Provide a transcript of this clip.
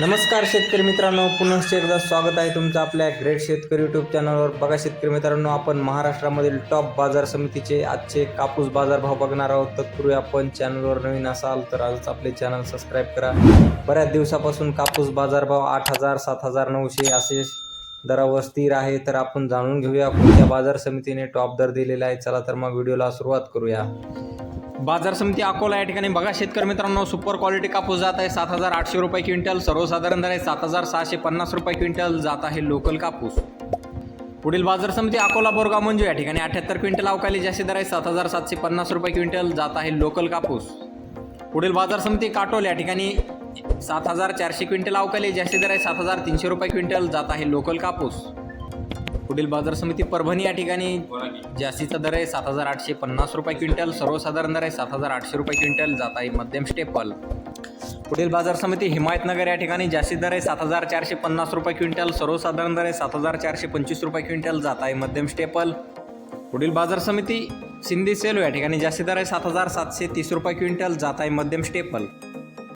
नमस्कार शेतकरी मित्रांनो पुनश्च एकदा स्वागत आहे तुमचं आपल्या ग्रेट शेतकरी यूट्यूब चॅनलवर बघा शेतकरी मित्रांनो आपण महाराष्ट्रामधील टॉप बाजार समितीचे आजचे कापूस बाजार भाव बघणार आहोत. तत्पूर्वी आपण चॅनलवर नवीन असाल तर आजच आपले चॅनल सबस्क्राईब करा. बऱ्याच दिवसापासून कापूस बाजारभाव आठ हजार सात हजार नऊशे असे दरावर स्थिर आहे. तर आपण जाणून घेऊया कोणत्या बाजार समितीने टॉप दर दिलेला आहे. चला तर मग व्हिडिओला सुरुवात करूया. बाजार समिती अकोला या ठिकाणी. बघा शेतकरी मित्रांनो सुपर क्वालिटी कापूस जात आहे. सात हजार आठशे रुपये क्विंटल सर्वसाधारण दर आहे सात हजार सहाशे पन्नास रुपये क्विंटल जात आहे लोकल कापूस. पुढील बाजार समिती अकोला बोरगाव मंजू या ठिकाणी. अठ्याहत्तर क्विंटल अवकाली जास्त दर आहे सात हजार सातशे पन्नास रुपये क्विंटल जात आहे लोकल कापूस. पुढील बाजार समिती काटोल या ठिकाणी. सात हजार चारशे क्विंटल अवकाली जास्त दर आहे सात हजार तीनशे रुपये क्विंटल जात आहे लोकल कापूस. पुढील बाजार समिती परभणी या ठिकाणी. जास्तीचा दर आहे सात हजार आठशे पन्नास रुपये क्विंटल सर्वसाधारण दर आहे सात हजार आठशे रुपये क्विंटल जात आहे मध्यम स्टेपल. पुढील बाजार समिती हिमायतनगर या ठिकाणी जास्तीत दर आहे सात हजार चारशे पन्नास रुपये क्विंटल सर्वसाधारण दर आहे सात हजार चारशे पंचवीस रुपये क्विंटल जात आहे मध्यम स्टेपल. पुढील बाजार समिती सिंधी सेलो या ठिकाणी जास्ती दर आहे सात हजार सातशे तीस रुपये क्विंटल जात आहे मध्यम स्टेपल.